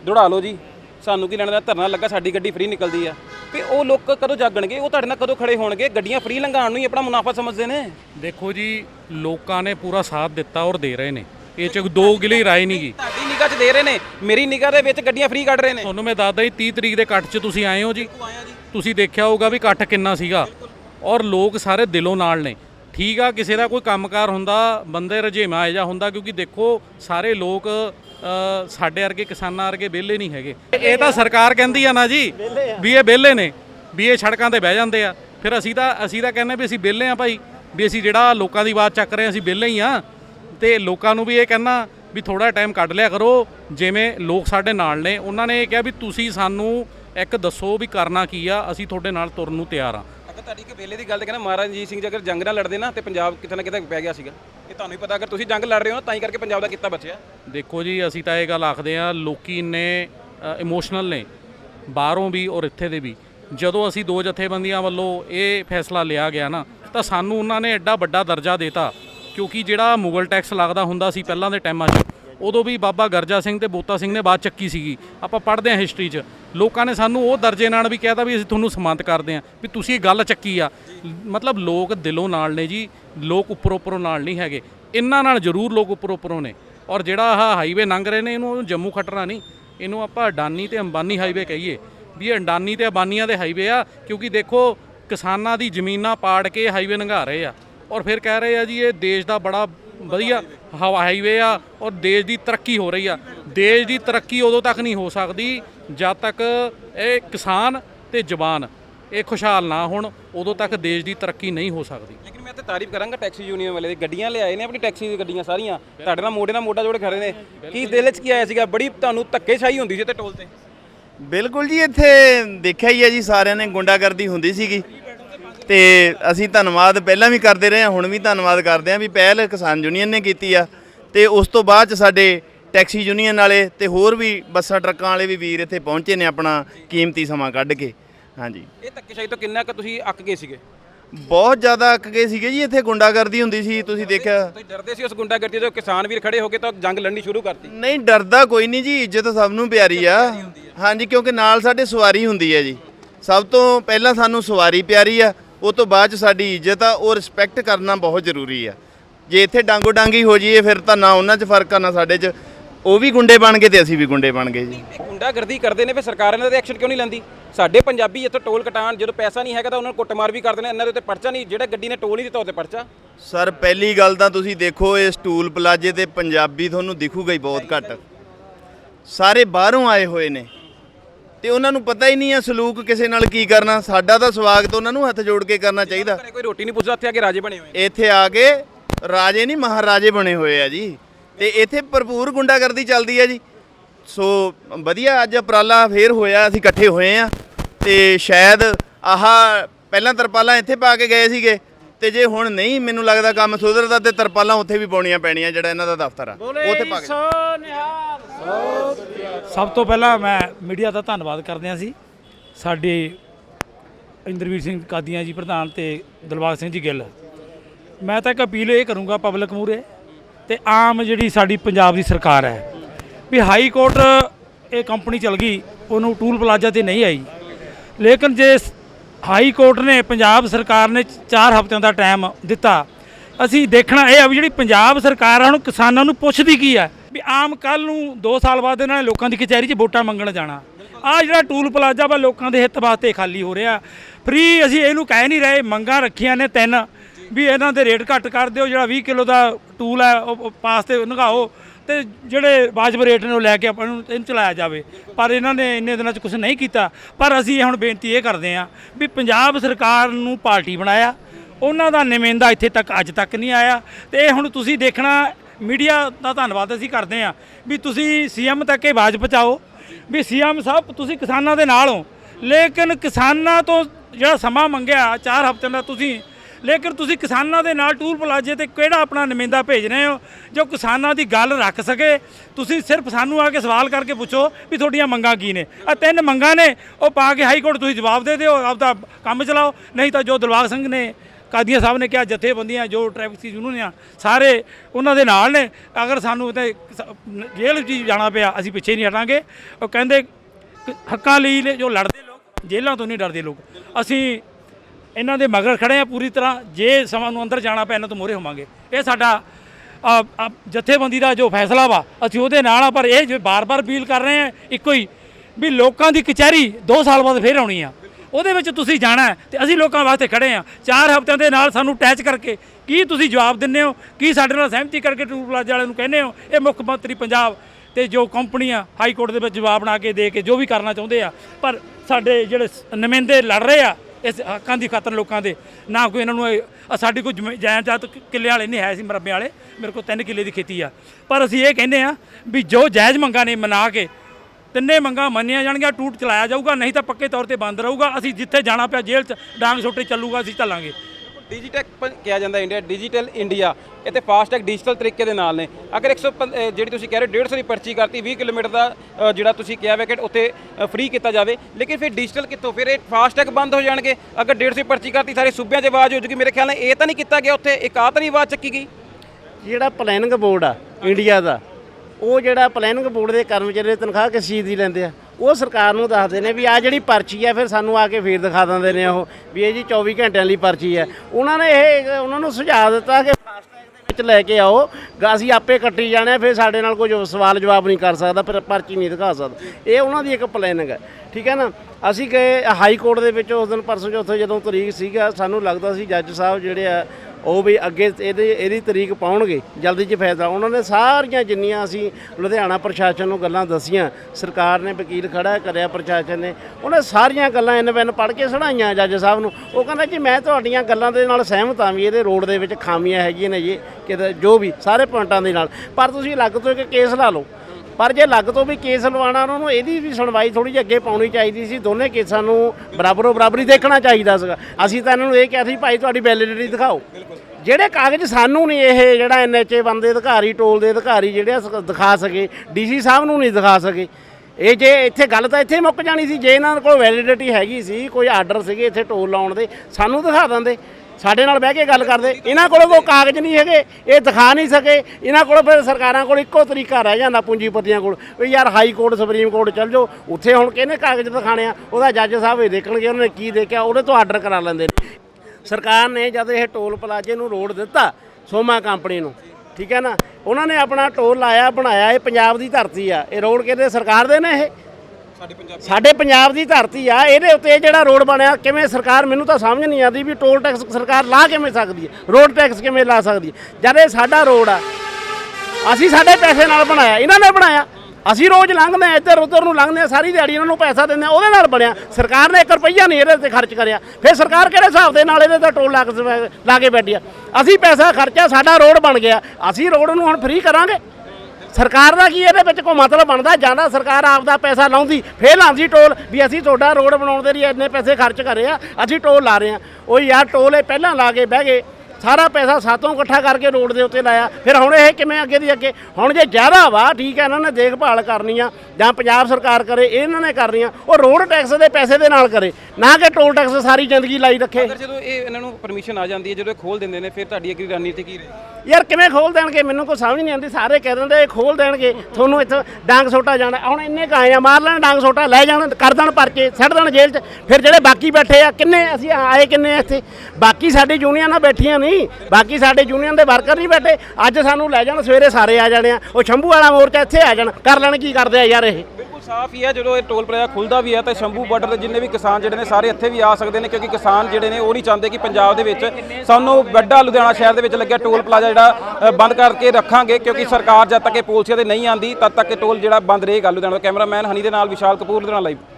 ਦੌੜਾ ਲਓ ਜੀ ਸਾਨੂੰ ਕੀ ਲੈਣਾ ਦਾ ਧਰਨਾ ਲੱਗਾ ਸਾਡੀ ਗੱਡੀ ਫ੍ਰੀ ਨਿਕਲਦੀ ਆ। ਤੇ ਉਹ ਲੋਕ ਕਦੋਂ ਜਾਗਣਗੇ ਉਹ ਤੁਹਾਡੇ ਨਾਲ ਕਦੋਂ ਖੜੇ ਹੋਣਗੇ? ਗੱਡੀਆਂ ਫ੍ਰੀ ਲੰਘਾਉਣ ਨੂੰ ਹੀ ਆਪਣਾ ਮੁਨਾਫਾ ਸਮਝਦੇ ਨੇ। ਦੇਖੋ ਜੀ ਲੋਕਾਂ ਨੇ ਪੂਰਾ ਸਾਥ ਦਿੱਤਾ ਔਰ ਦੇ ਰਹੇ ਨੇ। ਇਹ ਚ ਦੋ ਗਿਲੇ ਰਾਏ ਨਹੀਂ ਗੀ। ਤੁਹਾਡੀ ਨਿਗਾਹ 'ਚ ਦੇ ਰਹੇ ਨੇ ਮੇਰੀ ਨਿਗਾਹ ਦੇ ਵਿੱਚ ਗੱਡੀਆਂ ਫ੍ਰੀ ਕੱਢ ਰਹੇ ਨੇ। ਤੁਹਾਨੂੰ ਮੈਂ ਦੱਸਦਾ ਜੀ 30 ਤਰੀਕ ਦੇ ਇਕੱਠ 'ਚ ਤੁਸੀਂ ਆਏ ਹੋ ਜੀ। ਤੁਸੀਂ ਦੇਖਿਆ ਹੋਊਗਾ ਵੀ ਇਕੱਠ ਕਿੰਨਾ ਸੀਗਾ। ਔਰ ਲੋਕ ਸਾਰੇ ਦਿਲੋਂ ਨਾਲ ਨੇ। ਠੀਕ ਆ ਕਿਸੇ ਦਾ ਕੋਈ ਕੰਮਕਾਰ ਹੁੰਦਾ ਬੰਦੇ ਰਜੇਮਾ ਜਾ ਹੁੰਦਾ ਕਿਉਂਕਿ ਦੇਖੋ ਸਾਰੇ ਲੋਕ ਸਾਡੇ ਵਰਗੇ ਕਿਸਾਨਾਂ ਵਰਗੇ ਵਿਹਲੇ ਨਹੀਂ ਹੈਗੇ। ਇਹ ਤਾਂ ਸਰਕਾਰ ਕਹਿੰਦੀ ਆ ਨਾ ਜੀ ਵੀ ਇਹ ਵਿਹਲੇ ਨੇ ਵੀ ਇਹ ਸੜਕਾਂ ਤੇ ਬਹਿ ਜਾਂਦੇ ਆ। ਫਿਰ ਅਸੀਂ ਤਾਂ ਅਸੀਂ ਤਾਂ ਕਹਿੰਦੇ ਵੀ ਅਸੀਂ ਵਿਹਲੇ ਆ ਭਾਈ ਵੀ ਅਸੀਂ ਜਿਹੜਾ ਲੋਕਾਂ ਦੀ ਆਵਾਜ਼ ਚੱਕ ਰਹੇ ਹਾਂ, ਅਸੀਂ ਵਿਹਲੇ ਹੀ ਆ। ਤੇ ਲੋਕਾਂ ਨੂੰ ਵੀ ਇਹ ਕਹਿਣਾ ਵੀ ਥੋੜਾ ਟਾਈਮ ਕੱਢ ਲਿਆ ਕਰੋ ਜਿਵੇਂ ਲੋਕ ਸਾਡੇ ਨਾਲ ਨੇ ਉਹਨਾਂ ਨੇ ਇਹ ਕਿਹਾ ਵੀ ਤੁਸੀਂ ਸਾਨੂੰ ਇੱਕ ਦੱਸੋ ਵੀ ਕਰਨਾ ਕੀ ਆ ਅਸੀਂ ਤੁਹਾਡੇ ਨਾਲ ਤੁਰਨ ਨੂੰ ਤਿਆਰ ਆ। ਅਗਰ ਤੁਹਾਡੀ ਇੱਕ ਵੇਲੇ ਦੀ ਗੱਲ ਤੇ ਕਹਿੰਦਾ ਮਹਾਰਾਜਾ ਰਣਜੀਤ ਸਿੰਘ ਜੀ ਅਗਰ ਜੰਗ ਨਾਲ ਲੜਦੇ ਨਾ ਤੇ ਪੰਜਾਬ ਕਿਤੇ ਨਾ ਕਿਤੇ ਪੈ ਗਿਆ ਸੀਗਾ। ਇਹ ਤੁਹਾਨੂੰ ਹੀ ਪਤਾ ਅਗਰ ਤੁਸੀਂ ਜੰਗ ਲੜ ਰਹੇ ਹੋ ਨਾ ਤਾਂ ਹੀ ਕਰਕੇ ਪੰਜਾਬ ਦਾ ਕਿੱਤਾ ਬਚਿਆ। ਦੇਖੋ ਜੀ ਅਸੀਂ ਤਾਂ ਇਹ ਗੱਲ ਆਖਦੇ ਆ ਲੋਕੀ ਇੰਨੇ ਇਮੋਸ਼ਨਲ ਨੇ ਬਾਹਰੋਂ ਵੀ ਔਰ ਇੱਥੇ ਦੇ ਵੀ। ਜਦੋਂ ਅਸੀਂ ਦੋ ਜਥੇਬੰਦੀਆਂ ਵੱਲੋਂ ਇਹ ਫੈਸਲਾ ਲਿਆ ਗਿਆ ਨਾ ਤਾਂ ਸਾਨੂੰ ਉਹਨਾਂ ਨੇ ਐਡਾ ਵੱਡਾ ਦਰਜਾ ਦਿੱਤਾ। ਕਿਉਂਕਿ ਜਿਹੜਾ ਮੁਗਲ ਟੈਕਸ ਲੱਗਦਾ ਹੁੰਦਾ ਸੀ ਪਹਿਲਾਂ ਦੇ ਟਾਈਮਾਂ 'ਚ, ਉਦੋਂ ਵੀ ਬਾਬਾ ਗਰਜਾ ਸਿੰਘ ਤੇ ਬੋਤਾ ਸਿੰਘ ਨੇ ਬਾਅਦ ਚੱਕੀ ਸੀਗੀ। ਆਪਾਂ ਪੜ੍ਹਦੇ ਹਾਂ ਹਿਸਟਰੀ 'ਚ। ਲੋਕਾਂ ਨੇ ਸਾਨੂੰ ਉਹ ਦਰਜੇ ਨਾਲ ਵੀ ਕਹਿਤਾ ਵੀ ਅਸੀਂ ਤੁਹਾਨੂੰ ਸਮਾਨਤ ਕਰਦੇ ਹਾਂ, ਵੀ ਤੁਸੀਂ ਇਹ ਗੱਲ ਚੱਕੀ ਆ। ਮਤਲਬ ਲੋਕ ਦਿਲੋਂ ਨਾਲ ਨੇ ਜੀ, ਲੋਕ ਉੱਪਰੋਂ ਉੱਪਰੋਂ ਨਾਲ ਨਹੀਂ ਹੈਗੇ। ਇਹਨਾਂ ਨਾਲ ਜ਼ਰੂਰ ਲੋਕ ਉੱਪਰੋਂ ਉੱਪਰੋਂ ਨੇ। ਔਰ ਜਿਹੜਾ ਆਹ ਹਾਈਵੇ ਲੰਘ ਰਹੇ ਨੇ, ਇਹਨੂੰ ਜੰਮੂ ਖਟਰਾ ਨਹੀਂ। ਇਹਨੂੰ ਆਪਾਂ ਅਡਾਨੀ ਤੇ ਅੰਬਾਨੀ ਹਾਈਵੇ ਕਹੀਏ। ਵੀ ਇਹ ਅੰਡਾਨੀ ਤੇ ਅੰਬਾਨੀਆਂ ਦੇ ਹਾਈਵੇ ਆ, ਕਿਉਂਕਿ ਦੇਖੋ ਕਿਸਾਨਾਂ ਦੀ ਜ਼ਮੀਨਾਂ ਪਾੜ ਕੇ ਹਾਈਵੇ ਲੰਘਾ ਰਹੇ ਆ। ਔਰ ਫਿਰ ਕਹਿ ਰਹੇ ਆ ਜੀ ਇਹ ਦੇਸ਼ ਦਾ ਬੜਾ ਵਧੀਆ ਹਵਾ ਹਾਈਵੇ ਆ ਔਰ ਦੇਸ਼ ਦੀ ਤਰੱਕੀ ਹੋ ਰਹੀ ਆ। ਦੇਸ਼ ਦੀ ਤਰੱਕੀ ਉਦੋਂ ਤੱਕ ਨਹੀਂ ਹੋ ਸਕਦੀ ਜਦ ਤੱਕ ਇਹ ਕਿਸਾਨ ਤੇ ਜਵਾਨ ਇਹ ਖੁਸ਼ਹਾਲ ਨਾ ਹੋਣ ਉਦੋਂ ਤੱਕ ਦੇਸ਼ ਦੀ ਤਰੱਕੀ ਨਹੀਂ ਹੋ ਸਕਦੀ। ਲੇਕਿਨ ਮੈਂ ਤੇ ਤਾਰੀਫ ਕਰਾਂਗਾ ਟੈਕਸੀ ਯੂਨੀਅਨ ਵਾਲੇ ਦੀ। ਗੱਡੀਆਂ ਲਿਆਏ ਨੇ ਆਪਣੀ ਟੈਕਸੀ ਦੀ ਗੱਡੀਆਂ ਸਾਰੀਆਂ। ਤੁਹਾਡੇ ਨਾਲ ਮੋਢੇ ਨਾਲ ਮੋਢਾ ਜੋੜ ਖੜੇ ਨੇ। ਕੀ ਦਿਲ 'ਚ ਕੀ ਆਇਆ ਸੀਗਾ? ਬੜੀ ਤੁਹਾਨੂੰ ਧੱਕੇਸ਼ਾਹੀ ਹੁੰਦੀ ਸੀ ਤੇ ਟੋਲ ਤੇ। ਬਿਲਕੁਲ ਜੀ ਇੱਥੇ ਦੇਖਿਆ ਹੀ ਹੈ ਜੀ ਸਾਰਿਆਂ ਨੇ ਗੁੰਡਾਗਰਦੀ ਹੁੰਦੀ ਸੀਗੀ। ਤੇ ਅਸੀਂ ਧੰਨਵਾਦ ਪਹਿਲਾਂ ਵੀ ਕਰਦੇ ਰਹੇ ਹਾਂ ਹੁਣ ਵੀ ਧੰਨਵਾਦ ਕਰਦੇ ਹਾਂ ਵੀ ਪਹਿਲ ਕਿਸਾਨ ਯੂਨੀਅਨ ਨੇ ਕੀਤੀ ਆ। ਤੇ ਉਸ ਤੋਂ ਬਾਅਦ ਚ ਸਾਡੇ ਟੈਕਸੀ ਯੂਨੀਅਨ ਵਾਲੇ ਤੇ ਹੋਰ ਵੀ ਬੱਸਾਂ ਟਰੱਕਾਂ ਵਾਲੇ ਵੀ ਵੀਰ ਇੱਥੇ ਪਹੁੰਚੇ ਨੇ ਆਪਣਾ ਕੀਮਤੀ ਸਮਾਂ ਕੱਢ ਕੇ। ਹਾਂਜੀ। ਇਹ ਧੱਕੇਸ਼ਾਹੀ ਤੋਂ ਕਿੰਨਾ ਕੁ ਤੁਸੀਂ ਅੱਕ ਗਏ ਸੀਗੇ? ਬਹੁਤ ਜ਼ਿਆਦਾ ਅੱਕ ਗਏ ਸੀਗੇ ਜੀ ਇੱਥੇ ਗੁੰਡਾਗਰਦੀ ਹੁੰਦੀ ਸੀ ਤੁਸੀਂ ਦੇਖਿਆ। ਤੁਸੀਂ ਡਰਦੇ ਸੀ ਉਸ ਗੁੰਡਾਗਰਦੀ ਤੋਂ ਕਿਸਾਨ ਵੀਰ ਖੜੇ ਹੋ ਕੇ ਤਾਂ ਜੰਗ ਲੜਨੀ ਸ਼ੁਰੂ ਕਰਤੀ। ਨਹੀਂ ਡਰਦਾ ਕੋਈ ਨਹੀਂ ਜੀ ਇੱਜ਼ਤ ਸਭ ਨੂੰ ਪਿਆਰੀ ਆ। ਹਾਂਜੀ ਕਿਉਂਕਿ ਨਾਲ ਸਾਡੇ ਸਵਾਰੀ ਹੁੰਦੀ ਹੈ ਜੀ। ਸਭ ਤੋਂ ਪਹਿਲਾਂ ਸਾਨੂੰ ਸਵਾਰੀ ਪਿਆਰੀ ਆ ਉਹ ਤੋਂ ਬਾਅਦ ਚ ਸਾਡੀ ਇੱਜ਼ਤ ਆ ਉਹ ਰਿਸਪੈਕਟ ਕਰਨਾ ਬਹੁਤ ਜ਼ਰੂਰੀ ਆ। ਜੇ ਇੱਥੇ ਡਾਂਗੋ ਡਾਂਗੀ ਹੋ ਜਾਈਏ ਫਿਰ ਤਾਂ ਨਾ ਉਹਨਾਂ 'ਚ ਫ਼ਰਕ ਆ ਨਾ ਸਾਡੇ 'ਚ। ਉਹ ਵੀ ਗੁੰਡੇ ਬਣ ਗਏ ਤੇ ਅਸੀਂ ਵੀ ਗੁੰਡੇ ਬਣ ਗਏ ਜੀ। ਗੁੰਡਾਗਰਦੀ ਕਰਦੇ ਨੇ ਫਿਰ ਸਰਕਾਰ ਇਹਨਾਂ ਦੇ ਐਕਸ਼ਨ ਕਿਉਂ ਨਹੀਂ ਲੈਂਦੀ? ਸਾਡੇ ਪੰਜਾਬੀ ਇੱਥੇ ਟੋਲ ਕਟਾਣ ਜਦੋਂ ਪੈਸਾ ਨਹੀਂ ਹੈਗਾ ਤਾਂ ਉਹਨਾਂ ਨੂੰ ਕੁੱਟਮਾਰ ਵੀ ਕਰਦੇ ਨੇ ਇਹਨਾਂ ਦੇ ਉੱਤੇ ਪਰਚਾ ਨਹੀਂ ਜਿਹੜਾ ਗੱਡੀ ਨੇ ਟੋਲ ਨਹੀਂ ਦਿੱਤਾ ਉਹਤੇ ਪਰਚਾ। ਸਰ ਪਹਿਲੀ ਗੱਲ ਤਾਂ ਤੁਸੀਂ ਦੇਖੋ ਇਸ ਟੂਲ ਪਲਾਜੇ ਤੇ ਪੰਜਾਬੀ ਤੁਹਾਨੂੰ ਦਿਖੂਗਾ ਹੀ ਬਹੁਤ ਘੱਟ। ਸਾਰੇ ਬਾਹਰੋਂ ਆਏ ਹੋਏ ਨੇ। ਤੇ ਉਹਨਾਂ ਨੂੰ ਪਤਾ ਹੀ ਨਹੀਂ ਆ ਸਲੂਕ ਕਿਸੇ ਨਾਲ ਕੀ ਕਰਨਾ। ਸਾਡਾ ਤਾਂ ਸਵਾਗਤ ਉਹਨਾਂ ਨੂੰ ਹੱਥ ਜੋੜ ਕੇ ਕਰਨਾ ਚਾਹੀਦਾ। ਘਰੇ ਕੋਈ ਰੋਟੀ ਨਹੀਂ ਪੁੱਛਦਾ ਇੱਥੇ ਆ ਕੇ ਰਾਜੇ ਬਣੇ ਹੋਏ ਨੇ। ਇੱਥੇ ਆ ਕੇ ਰਾਜੇ ਨਹੀਂ ਮਹਾਰਾਜੇ ਬਣੇ ਹੋਏ ਆ ਜੀ। ਤੇ ਇੱਥੇ ਭਰਪੂਰ ਗੁੰਡਾਗਰਦੀ ਚੱਲਦੀ ਹੈ ਜੀ। ਸੋ ਵਧੀਆ ਅੱਜ ਉਪਰਾਲਾ ਫੇਰ ਹੋਇਆ ਅਸੀਂ ਇਕੱਠੇ ਹੋਏ ਆ। ਤੇ ਸ਼ਾਇਦ ਆਹ ਪਹਿਲਾਂ ਤਰਪਾਲਾਂ ਇੱਥੇ ਪਾ ਕੇ ਗਏ ਸੀਗੇ। ਤੇ ਜੇ ਹੁਣ ਨਹੀਂ ਮੈਨੂੰ ਲੱਗਦਾ ਕੰਮ ਸੁਧਰਦਾ ਤੇ ਤਰਪਾਲਾਂ ਉੱਥੇ ਵੀ ਪਾਉਣੀਆਂ ਪੈਣੀਆਂ ਜਿਹੜਾ ਇਹਨਾਂ ਦਾ ਦਫ਼ਤਰ ਆ। ਉੱਥੇ ਪਾ ਕੇ ਸੋ ਨਿਹਾਲ ਸਭ ਤੋਂ ਪਹਿਲਾਂ ਮੈਂ ਮੀਡੀਆ ਦਾ ਧੰਨਵਾਦ ਕਰਦੇ ਹਾਂ ਅਸੀਂ ਸਾਡੇ ਇੰਦਰਵੀਰ ਸਿੰਘ ਕਾਦੀਆਂ ਜੀ ਪ੍ਰਧਾਨ ਤੇ ਦਿਲਬਾਗ ਸਿੰਘ ਜੀ ਗਿੱਲ। ਮੈਂ ਤਾਂ ਇੱਕ ਅਪੀਲ ਇਹ ਕਰੂੰਗਾ ਪਬਲਿਕ ਮੂਰੇ ਤੇ ਆਮ ਜਿਹੜੀ ਸਾਡੀ ਪੰਜਾਬ ਦੀ ਸਰਕਾਰ ਹੈ ਵੀ ਹਾਈ ਕੋਰਟ ਇਹ ਕੰਪਨੀ ਚਲ ਗਈ, ਉਹਨੂੰ ਟੂਲ ਪਲਾਜ਼ਾ ਤੇ ਨਹੀਂ ਆਈ। ਲੇਕਿਨ ਜੇ ਹਾਈ ਕੋਰਟ ਨੇ ਪੰਜਾਬ ਸਰਕਾਰ ਨੇ 4 ਹਫ਼ਤਿਆਂ ਦਾ ਟਾਈਮ ਦਿੱਤਾ, ਅਸੀਂ ਦੇਖਣਾ ਇਹ ਆ ਵੀ ਜਿਹੜੀ ਪੰਜਾਬ ਸਰਕਾਰ ਆ, ਉਹਨੂੰ ਕਿਸਾਨਾਂ ਨੂੰ ਪੁੱਛਦੀ ਕੀ ਹੈ ਵੀ ਆਮ ਕੱਲ ਨੂੰ 2 ਸਾਲ ਬਾਅਦ ਇਹਨਾਂ ਨੇ ਲੋਕਾਂ ਦੀ ਕਚਹਿਰੀ 'ਚ ਵੋਟਾਂ ਮੰਗਣ ਜਾਣਾ। ਆ ਜਿਹੜਾ ਟੂਲ ਪਲਾਜ਼ਾ ਵਾ ਲੋਕਾਂ ਦੇ ਹਿੱਤ ਵਾਸਤੇ ਖਾਲੀ ਹੋ ਰਿਹਾ। ਫ੍ਰੀ ਅਸੀਂ ਇਹਨੂੰ ਕਹਿ ਨਹੀਂ ਰਹੇ, ਮੰਗਾਂ ਰੱਖੀਆਂ ਨੇ ਤਿੰਨ। ਵੀ ਇਹਨਾਂ ਦੇ ਰੇਟ ਘੱਟ ਕਰ ਦਿਓ, ਜਿਹੜਾ 20 ਕਿਲੋ ਦਾ ਟੂਲ ਹੈ ਉਹ ਉਹ ਪਾਸ ਤੇ ਨਗਾਓ ਤੇ ਜਿਹੜੇ ਵਾਜਬ ਰੇਟ ਨੇ ਉਹ ਲੈ ਕੇ ਆਪਾਂ ਨੂੰ ਇਹਨੂੰ ਚਲਾਇਆ ਜਾਵੇ। ਪਰ ਇਹਨਾਂ ਨੇ ਇੰਨੇ ਦਿਨਾਂ 'ਚ ਕੁਝ ਨਹੀਂ ਕੀਤਾ। ਪਰ ਅਸੀਂ ਹੁਣ ਬੇਨਤੀ ਇਹ ਕਰਦੇ ਹਾਂ ਵੀ ਪੰਜਾਬ ਸਰਕਾਰ ਨੂੰ ਪਾਰਟੀ ਬਣਾਇਆ। ਉਹਨਾਂ ਦਾ ਨੁਮਾਇੰਦਾ ਇੱਥੇ ਤੱਕ ਅੱਜ ਤੱਕ ਨਹੀਂ ਆਇਆ। ਤੇ ਇਹ ਹੁਣ ਤੁਸੀਂ ਦੇਖਣਾ ਮੀਡੀਆ ਦਾ ਧੰਨਵਾਦ ਅਸੀਂ ਕਰਦੇ ਹਾਂ ਵੀ ਤੁਸੀਂ ਸੀਐਮ ਤੱਕ ਇਹ ਆਵਾਜ਼ ਪਹੁੰਚਾਓ, ਵੀ ਸੀਐਮ ਸਾਹਿਬ ਤੁਸੀਂ ਕਿਸਾਨਾਂ ਦੇ ਨਾਲ ਹੋ। ਲੇਕਿਨ ਕਿਸਾਨਾਂ ਤੋਂ ਜਿਹੜਾ ਸਮਾਂ ਮੰਗਿਆ 4 ਹਫ਼ਤਿਆਂ ਦਾ ਤੁਸੀਂ, ਲੇਕਿਨ ਤੁਸੀਂ ਕਿਸਾਨਾਂ ਦੇ ਨਾਲ ਟੂਲ ਪਲਾਜੇ ਤੇ ਕਿਹੜਾ ਆਪਣਾ ਨੁਮਾਇੰਦਾ ਭੇਜ ਰਹੇ ਹੋ, ਜੋ ਕਿਸਾਨਾਂ ਦੀ ਗੱਲ ਰੱਖ ਸਕੇ। ਤੁਸੀਂ ਸਿਰਫ ਸਾਨੂੰ ਆ ਕੇ ਸਵਾਲ ਕਰਕੇ ਪੁੱਛੋ ਵੀ ਤੁਹਾਡੀਆਂ ਮੰਗਾਂ ਕੀ ਨੇ। ਆ ਤਿੰਨ ਮੰਗਾਂ ਨੇ, ਉਹ ਪਾ ਕੇ ਹਾਈ ਕੋਰਟ ਤੁਸੀਂ ਜਵਾਬ ਦੇ ਦਿਓ, ਆਪਦਾ ਕੰਮ ਚਲਾਓ, ਨਹੀਂ ਤਾਂ ਜੋ ਦਿਲਬਾਗ ਸਿੰਘ ਨੇ ਕਾਦੀਆਂ ਸਾਹਿਬ ਨੇ ਕਿਹਾ, ਜਥੇਬੰਦੀਆਂ ਜੋ ਟ੍ਰੈਫਿਕ ਸੀ ਯੂਨੀਅਨ ਆ ਸਾਰੇ ਉਹਨਾਂ ਦੇ ਨਾਲ ਨੇ। ਅਗਰ ਸਾਨੂੰ ਤੇ ਜੇਲ੍ਹ ਵਿੱਚ ਹੀ ਜਾਣਾ ਪਿਆ, ਅਸੀਂ ਪਿੱਛੇ ਨਹੀਂ ਹਟਾਂਗੇ। ਉਹ ਕਹਿੰਦੇ ਹੱਕਾਂ ਲਈ ਨੇ ਜੋ ਲੜਦੇ ਲੋਕ, ਜੇਲ੍ਹਾਂ ਤੋਂ ਨਹੀਂ ਡਰਦੇ ਲੋਕ। ਅਸੀਂ ਇਹਨਾਂ ਦੇ ਮਗਰ ਖੜੇ ਆ ਪੂਰੀ ਤਰ੍ਹਾਂ। ਜੇ ਸਮਾਂ ਨੂੰ ਅੰਦਰ ਜਾਣਾ ਪਿਆ, ਇਹਨਾਂ ਤੋਂ ਮੋਰੇ ਹੋਵਾਂਗੇ। ਇਹ ਸਾਡਾ ਜਥੇਬੰਦੀ ਦਾ ਜੋ ਫੈਸਲਾ ਵਾ, ਅਸੀਂ ਉਹਦੇ ਨਾਲ ਆ ਪਰ ਇਹ ਜੋ ਬਾਰ-ਬਾਰ ਅਪੀਲ ਕਰ ਰਹੇ ਆ ਇੱਕੋ ਹੀ ਵੀ ਲੋਕਾਂ ਦੀ ਕਚਹਿਰੀ 2 ਸਾਲ ਬਾਅਦ ਫੇਰ ਆਉਣੀ ਆ। ਉਹਦੇ ਵਿੱਚ ਤੁਸੀਂ ਜਾਣਾ ਹੈ ਤੇ ਅਸੀਂ ਲੋਕਾਂ ਵਾਸਤੇ ਖੜੇ ਆ ਚਾਰ ਹਫ਼ਤਿਆਂ ਦੇ ਨਾਲ ਸਾਨੂੰ ਅਟੈਚ ਕਰਕੇ ਕੀ ਤੁਸੀਂ ਜਵਾਬ ਦਿੰਦੇ ਹੋ? ਕੀ ਸਾਡੇ ਨਾਲ ਸਹਿਮਤੀ ਕਰਕੇ ਟੂਰ ਪਲਾਜ਼ਾ ਵਾਲਿਆਂ ਨੂੰ ਕਹਿੰਦੇ ਹੋ? ਇਹ ਮੁੱਖ ਮੰਤਰੀ ਪੰਜਾਬ ਤੇ ਜੋ ਕੰਪਨੀਆਂ ਹਾਈ ਕੋਰਟ ਦੇ ਵਿੱਚ ਜਵਾਬ ਬਣਾ ਕੇ ਦੇ ਕੇ ਜੋ ਵੀ ਕਰਨਾ ਚਾਹੁੰਦੇ ਆ, ਪਰ ਸਾਡੇ ਜਿਹੜੇ ਸ- ਨੁਮਾਇੰਦੇ ਲੜ ਰਹੇ ਆ, ਇਸ ਹੱਕਾਂ ਦੀ ਖਾਤਰ ਲੋਕਾਂ ਦੇ, ਨਾ ਕੋਈ ਇਹਨਾਂ ਨੂੰ ਸਾਡੀ ਕੋਈ ਜ਼ਮੀ- ਜਾਇਦਾਦ ਕਿੱਲੇ ਵਾਲੇ ਨਹੀਂ ਹੈ ਸੀ ਮਰਬੇ ਵਾਲੇ, ਮੇਰੇ ਕੋਲ 3 ਕਿੱਲੇ ਦੀ ਖੇਤੀ ਆ। ਪਰ ਅਸੀਂ ਇਹ ਕਹਿੰਦੇ ਆ ਵੀ ਜੋ ਜਾਇਜ਼ ਮੰਗਾਂ ਨੇ ਮਨਾ ਕੇ ਤਿੰਨੇ ਮੰਗਾਂ ਮੰਨੀਆਂ ਜਾਣਗੀਆਂ ਟੂਟ ਚਲਾਇਆ ਜਾਊਗਾ ਨਹੀਂ ਤਾਂ ਪੱਕੇ ਤੌਰ ਤੇ ਬੰਦ ਰਹੂਗਾ। ਅਸੀਂ ਜਿੱਥੇ ਜਾਣਾ ਪਿਆ ਜੇਲ੍ਹ 'ਚ ਡਾਂਗ ਛੋਟੇ ਚੱਲੂਗਾ ਅਸੀਂ ਚੱਲਾਂਗੇ। ਡਿਜੀਟੈਕ ਕਿਹਾ ਜਾਂਦਾ ਇੰਡੀਆ ਡਿਜੀਟਲ ਇੰਡੀਆ ਇਹ ਤੇ ਫਾਸਟੈਗ ਡਿਜੀਟਲ ਤਰੀਕੇ ਦੇ ਨਾਲ ਨੇ। ਅਗਰ 100 ਪੰ- ਅ, ਜਿਹੜੀ ਤੁਸੀਂ ਕਹਿ ਰਹੇ ਹੋ 150 ਦੀ ਪਰਚੀ ਕਰਤੀ 20 ਕਿਲੋਮੀਟਰ ਦਾ ਜਿਹੜਾ ਤੁਸੀਂ ਕਿਹਾ ਵੇ ਕਿ ਉੱਥੇ ਫ੍ਰੀ ਕੀਤਾ ਜਾਵੇ। ਲੇਕਿਨ ਫਿਰ ਡਿਜੀਟਲ ਕਿੱਥੋਂ? ਫਿਰ ਇਹ ਫਾਸਟੈਗ ਬੰਦ ਹੋ ਜਾਣਗੇ। ਅਗਰ 150 ਦੀ ਪਰਚੀ ਕਰਤੀ ਸਾਰੇ ਸੂਬਿਆਂ 'ਚ ਆਵਾਜ਼ ਹੋ ਜੂਗੀ ਮੇਰੇ ਖਿਆਲ ਨਾਲ ਇਹ ਤਾਂ ਨਹੀਂ ਕੀਤਾ ਗਿਆ ਉੱਥੇ। ਇੱਕ ਆਹ ਤਾਂ ਨਹੀਂ ਆਵਾਜ਼ ਚੱਕੀ ਗਈ। ਜਿਹੜਾ ਪਲੈਨਿੰਗ ਬੋਰਡ ਆ ਇੰਡੀਆ ਦਾ ਉਹ ਜਿਹੜਾ ਪਲੈਨਿੰਗ ਬੋਰਡ ਦੇ ਕਰਮਚਾਰੀ ਦੀ ਤਨਖਾਹ ਕਿਸ ਚੀਜ਼ ਦੀ ਲੈਂਦੇ ਆ? ਉਹ ਸਰਕਾਰ ਨੂੰ ਦੱਸਦੇ ਨੇ ਵੀ ਆ ਜਿਹੜੀ ਪਰਚੀ ਆ ਫਿਰ ਸਾਨੂੰ ਆ ਕੇ ਫੇਰ ਦਿਖਾ ਦਿੰਦੇ ਨੇ ਉਹ ਵੀ ਇਹ ਜੀ 24 ਘੰਟਿਆਂ ਲਈ ਪਰਚੀ ਆ। ਉਹਨਾਂ ਨੇ ਇਹ ਉਹਨਾਂ ਨੂੰ ਸੁਝਾਅ ਦਿੱਤਾ ਕਿ ਫਾਸਟੈਗ ਦੇ ਵਿੱਚ ਲੈ ਕੇ ਆਓ। ਅਸੀਂ ਆਪੇ ਕੱਟੀ ਜਾਣੇ ਆ, ਫਿਰ ਸਾਡੇ ਨਾਲ ਕੋਈ ਸਵਾਲ ਜਵਾਬ ਨਹੀਂ ਕਰ ਸਕਦਾ ਫਿਰ ਪਰਚੀ ਨਹੀਂ ਦਿਖਾ ਸਕਦਾ। ਇਹ ਉਹਨਾਂ ਦੀ ਇੱਕ ਪਲੈਨਿੰਗ ਹੈ ਠੀਕ ਹੈ ਨਾ? ਅਸੀਂ ਗਏ ਹਾਈ ਕੋਰਟ ਦੇ ਵਿੱਚ ਉਸ ਦਿਨ ਪਰਸੋਂ ਚੌਥੇ ਜਦੋਂ ਤਰੀਕ ਸੀਗਾ ਸਾਨੂੰ ਲੱਗਦਾ ਸੀ ਜੱਜ ਸਾਹਿਬ ਜਿਹੜੇ ਆ ਉਹ ਵੀ ਅੱਗੇ ਇਹਦੇ ਇਹਦੀ ਤਰੀਕ ਪਾਉਣਗੇ, ਜਲਦੀ 'ਚ ਫੈਸਲਾ। ਉਹਨਾਂ ਨੇ ਸਾਰੀਆਂ ਜਿੰਨੀਆਂ ਅਸੀਂ ਲੁਧਿਆਣਾ ਪ੍ਰਸ਼ਾਸਨ ਨੂੰ ਗੱਲਾਂ ਦਸੀਆਂ, ਸਰਕਾਰ ਨੇ ਵਕੀਲ ਖੜਾ ਕਰਿਆ ਪ੍ਰਸ਼ਾਸਨ ਨੇ, ਉਹਨੇ ਸਾਰੀਆਂ ਗੱਲਾਂ ਐਨ ਵੈਨ ਪੜ੍ਹ ਕੇ ਸੁਣਾਈਆਂ ਜੱਜ ਸਾਹਿਬ ਨੂੰ। ਉਹ ਕਹਿੰਦਾ ਜੀ, ਮੈਂ ਤੁਹਾਡੀਆਂ ਗੱਲਾਂ ਦੇ ਨਾਲ ਸਹਿਮਤ ਹਾਂ ਵੀ ਇਹਦੇ ਰੋਡ ਦੇ ਵਿੱਚ ਖਾਮੀਆਂ ਹੈਗੀਆਂ ਨੇ ਜੀ, ਕਿਤੇ ਜੋ ਵੀ, ਸਾਰੇ ਪੁਆਇੰਟਾਂ ਦੇ ਨਾਲ। ਪਰ ਤੁਸੀਂ ਅਲੱਗ ਤੋਂ ਇੱਕ ਕੇਸ ਲਾ ਲਓ। ਪਰ ਜੇ ਲੱਗ ਤੋਂ ਵੀ ਕੇਸ ਲਵਾਉਣਾ ਉਹਨਾਂ ਨੂੰ ਇਹਦੀ ਵੀ ਸੁਣਵਾਈ ਥੋੜੀ ਜਿਹੀ ਅੱਗੇ ਪਾਉਣੀ ਚਾਹੀਦੀ ਸੀ। ਦੋਨੇ ਕੇਸਾਂ ਨੂੰ ਬਰਾਬਰੋ ਬਰਾਬਰੀ ਦੇਖਣਾ ਚਾਹੀਦਾ ਸੀਗਾ। ਅਸੀਂ ਤਾਂ ਇਹਨਾਂ ਨੂੰ ਇਹ ਕਿਹਾ ਸੀ ਭਾਈ ਤੁਹਾਡੀ ਵੈਲਿਡਿਟੀ ਦਿਖਾਓ। ਜਿਹੜੇ ਕਾਗਜ਼ ਸਾਨੂੰ ਨਹੀਂ ਇਹ ਜਿਹੜਾ ਐਨਐਚਏ ਬੰਦੇ ਅਧਿਕਾਰੀ ਟੋਲ ਦੇ ਅਧਿਕਾਰੀ ਜਿਹੜੇ ਦਿਖਾ ਸਕੇ ਡੀਸੀ ਸਾਹਿਬ ਨੂੰ ਨਹੀਂ ਦਿਖਾ ਸਕੇ। ਇਹ ਜੇ ਇੱਥੇ ਗੱਲ ਤਾਂ ਇੱਥੇ ਮੁੱਕ ਜਾਣੀ ਸੀ, ਜੇ ਇਹਨਾਂ ਕੋਲ ਵੈਲਿਡਿਟੀ ਹੈਗੀ ਸੀ, ਕੋਈ ਆਰਡਰ ਸੀਗੇ ਇੱਥੇ ਟੋਲ ਲਾਉਣ ਦੇ, ਸਾਨੂੰ ਦਿਖਾ ਦਿੰਦੇ, ਸਾਡੇ ਨਾਲ ਬਹਿ ਕੇ ਗੱਲ ਕਰਦੇ। ਇਹਨਾਂ ਕੋਲ ਕੋਈ ਕਾਗਜ਼ ਨਹੀਂ ਹੈਗੇ, ਇਹ ਦਿਖਾ ਨਹੀਂ ਸਕੇ। ਇਹਨਾਂ ਕੋਲ ਫਿਰ ਸਰਕਾਰਾਂ ਕੋਲ ਇੱਕੋ ਤਰੀਕਾ ਰਹਿ ਜਾਂਦਾ ਪੂੰਜੀਪਤੀਆਂ ਕੋਲ, ਵੀ ਯਾਰ ਹਾਈ ਕੋਰਟ, ਸੁਪਰੀਮ ਕੋਰਟ ਚੱਲ ਜਾਓ, ਉੱਥੇ ਹੁਣ ਕਿਹਨੇ ਕਾਗਜ਼ ਦਿਖਾਣੇ ਆ? ਉਹਦਾ ਜੱਜ ਸਾਹਿਬ ਇਹ ਦੇਖਣਗੇ, ਉਹਨੇ ਕੀ ਦੇਖਿਆ, ਉਹਦੇ ਤੋਂ ਆਰਡਰ ਕਰਾ ਲੈਂਦੇ ਨੇ। ਸਰਕਾਰ ਨੇ ਜਦ ਇਹ ਟੋਲ ਪਲਾਜ਼ੇ ਨੂੰ ਰੋਡ ਦਿੱਤਾ, ਸੋਮਾ ਕੰਪਨੀ ਨੂੰ ਠੀਕ ਹੈ ਨਾ? ਉਹਨਾਂ ਨੇ ਆਪਣਾ ਟੋਲ ਲਾਇਆ ਬਣਾਇਆ ਇਹ ਪੰਜਾਬ ਦੀ ਧਰਤੀ ਆ। ਇਹ ਰੋਡ ਕਿਹਦੇ ਸਰਕਾਰ ਦੇ ਨੇ ਇਹ? ਸਾਡੇ ਪੰਜਾਬ ਦੀ। ਧਰਤੀ ਆ। ਇਹਦੇ ਉੱਤੇ ਜਿਹੜਾ ਰੋਡ ਬਣਿਆ ਕਿਵੇਂ ਸਰਕਾਰ ਮੈਨੂੰ ਤਾਂ ਸਮਝ ਨਹੀਂ ਆਉਂਦੀ ਵੀ ਟੋਲ ਟੈਕਸ ਸਰਕਾਰ ਲਾ ਕਿਵੇਂ ਸਕਦੀ ਹੈ? ਰੋਡ ਟੈਕਸ ਕਿਵੇਂ ਲਾ ਸਕਦੀ ਹੈ? ਜਦ ਇਹ ਸਾਡਾ ਰੋਡ ਆ ਅਸੀਂ ਸਾਡੇ ਪੈਸੇ ਨਾਲ ਬਣਾਇਆ ਇਹਨਾਂ ਨੇ ਬਣਾਇਆ। ਅਸੀਂ ਰੋਜ਼ ਲੰਘਦੇ ਆ ਇੱਧਰ ਉੱਧਰ ਨੂੰ ਲੰਘਦੇ ਆ ਸਾਰੀ ਦਿਹਾੜੀ ਇਹਨਾਂ ਨੂੰ ਪੈਸਾ ਦਿੰਦੇ ਆ ਉਹਦੇ ਨਾਲ ਬਣਿਆ। ਸਰਕਾਰ ਨੇ 1 ਰੁਪਈਆ ਨਹੀਂ ਇਹਦੇ ਤੇ ਖਰਚ ਕਰਿਆ। ਫਿਰ ਸਰਕਾਰ ਕਿਹੜੇ ਹਿਸਾਬ ਦੇ ਨਾਲ ਇਹਦੇ ਤੇ ਟੋਲ ਲਾ ਲਾ ਕੇ ਬੈਠੀ ਆ? ਅਸੀਂ ਪੈਸਾ ਖਰਚਿਆ, ਸਾਡਾ ਰੋਡ ਬਣ ਗਿਆ। ਅਸੀਂ ਰੋਡ ਨੂੰ ਹੁਣ ਫ੍ਰੀ ਕਰਾਂਗੇ? ਸਰਕਾਰ ਦਾ ਕੀ ਇਹਦੇ ਵਿੱਚ ਕੋਈ ਮਤਲਬ ਬਣਦਾ? ਜਾਂਦਾ ਸਰਕਾਰ ਆਪਦਾ ਪੈਸਾ ਲਾਉਂਦੀ, ਫੇਰ ਲਾਉਂਦੀ ਟੋਲ ਵੀ ਅਸੀਂ ਤੁਹਾਡਾ ਰੋਡ ਬਣਾਉਣ ਦੇ ਲਈ ਇੰਨੇ ਪੈਸੇ ਖਰਚ ਕਰੇ ਆ, ਅਸੀਂ ਟੋਲ ਲਾ ਰਹੇ ਆ ਉਹ ਯਾਰ, ਟੋਲ ਇਹ ਪਹਿਲਾਂ ਲਾ ਕੇ ਬਹਿ ਗਏ। ਸਾਰਾ ਪੈਸਾ ਸਾਤੋਂ ਇਕੱਠਾ ਕਰਕੇ ਰੋਡ ਦੇ ਉੱਤੇ ਲਾਇਆ। ਫਿਰ ਹੁਣ ਇਹ ਕਿਵੇਂ ਅੱਗੇ ਦੀ ਅੱਗੇ? ਹੁਣ ਜੇ ਜ਼ਿਆਦਾ ਵਾ ਠੀਕ ਹੈ ਇਹਨਾਂ ਨੇ ਦੇਖਭਾਲ ਕਰਨੀ ਆ ਜਾਂ ਪੰਜਾਬ ਸਰਕਾਰ ਕਰੇ ਇਹਨਾਂ ਨੇ ਕਰਨੀ ਆ ਉਹ ਰੋਡ ਟੈਕਸ ਦੇ ਪੈਸੇ ਦੇ ਨਾਲ ਕਰੇ ਨਾ ਕਿ ਟੋਲ ਟੈਕਸ ਸਾਰੀ ਜ਼ਿੰਦਗੀ ਲਾਈ ਰੱਖੇ। ਅਗਰ ਜਦੋਂ ਇਹ ਇਹਨਾਂ ਨੂੰ ਪਰਮਿਸ਼ਨ ਆ ਜਾਂਦੀ ਹੈ ਜਦੋਂ ਇਹ ਖੋਲ ਦਿੰਦੇ ਨੇ ਫਿਰ ਤੁਹਾਡੀ ਅਗਲੀ ਰਣਨੀਤੀ ਕੀ ਰਹੇਗੀ? ਯਾਰ ਕਿਵੇਂ ਖੋਲ ਦੇਣਗੇ? ਮੈਨੂੰ ਕੋਈ ਸਮਝ ਨਹੀਂ ਆਉਂਦੀ ਸਾਰੇ ਕਹਿ ਦਿੰਦੇ ਇਹ ਖੋਲ ਦੇਣਗੇ ਤੁਹਾਨੂੰ ਇੱਥੇ ਡਾਂਗ ਸੋਟਾ ਜਾਣਾ। ਹੁਣ ਇੰਨੇ ਕਾਏ ਆ ਮਾਰ ਲੈਣ ਡਾਂਗ ਸੋਟਾ ਲੈ ਜਾਣ ਕਰ ਦੇਣ ਪਰਚੇ ਛੱਡ ਦੇਣ ਜੇਲ੍ਹ 'ਚ। ਫਿਰ ਜਿਹੜੇ ਬਾਕੀ ਬੈਠੇ ਆ ਕਿੰਨੇ ਅਸੀਂ ਆਏ ਕਿੰਨੇ ਇੱਥੇ? ਬਾਕੀ ਸਾਡੀ ਯੂਨੀਅਨਾਂ ਬੈਠੀਆਂ ਨਹੀਂ ਬਾਕੀ ਸਾਡੇ ਯੂਨੀਅਨ ਦੇ ਵਰਕਰ ਨਹੀਂ ਬੈਠੇ। ਅੱਜ ਸਾਨੂੰ ਲੈ ਜਾਣ, ਸਵੇਰੇ ਸਾਰੇ ਆ ਜਾਣੇ ਆ। ਉਹ ਸ਼ੰਭੂ ਵਾਲਾ ਮੋਰਚਾ ਇੱਥੇ ਆ ਜਾਣ। ਕਰ ਲੈਣ ਕੀ ਕਰਦੇ ਆ ਯਾਰ ਇਹ? ਬਿਲਕੁਲ ਸਾਫ਼ ਹੀ ਹੈ ਜਦੋਂ ਇਹ ਟੋਲ ਪਲਾਜ਼ਾ ਖੁੱਲਦਾ ਵੀ ਹੈ ਤਾਂ ਸ਼ੰਭੂ ਬਾਰਡਰ ਦੇ ਜਿੰਨੇ ਵੀ ਕਿਸਾਨ ਜਿਹੜੇ ਨੇ, ਸਾਰੇ ਇੱਥੇ ਵੀ ਆ ਸਕਦੇ ਨੇ, ਕਿਉਂਕਿ ਕਿਸਾਨ ਜਿਹੜੇ ਨੇ, ਉਹ ਨਹੀਂ ਚਾਹੁੰਦੇ ਕਿ ਪੰਜਾਬ ਦੇ ਵਿੱਚ ਸਾਨੂੰ ਵੱਡਾ ਲੁਧਿਆਣਾ ਸ਼ਹਿਰ ਦੇ ਵਿੱਚ ਲੱਗਿਆ ਟੋਲ ਪਲਾਜ਼ਾ ਜਿਹੜਾ ਬੰਦ ਕਰਕੇ ਰੱਖਾਂਗੇ, ਕਿਉਂਕਿ ਸਰਕਾਰ ਜਦ ਤੱਕ ਇਹ ਪਾਲਿਸੀਆਂ ਤੇ ਨਹੀਂ ਆਂਦੀ ਤਦ ਤੱਕ ਇਹ ਟੋਲ ਜਿਹੜਾ ਬੰਦ ਰਹੇਗਾ ਲੁਧਿਆਣਾ ਦਾ। ਕੈਮਰਾਮੈਨ ਹਨੀ ਦੇ ਨਾਲ ਵਿਸ਼ਾਲ ਕਪੂਰ, ਲੁਧਿਆਣਾ ਲਾਈਵ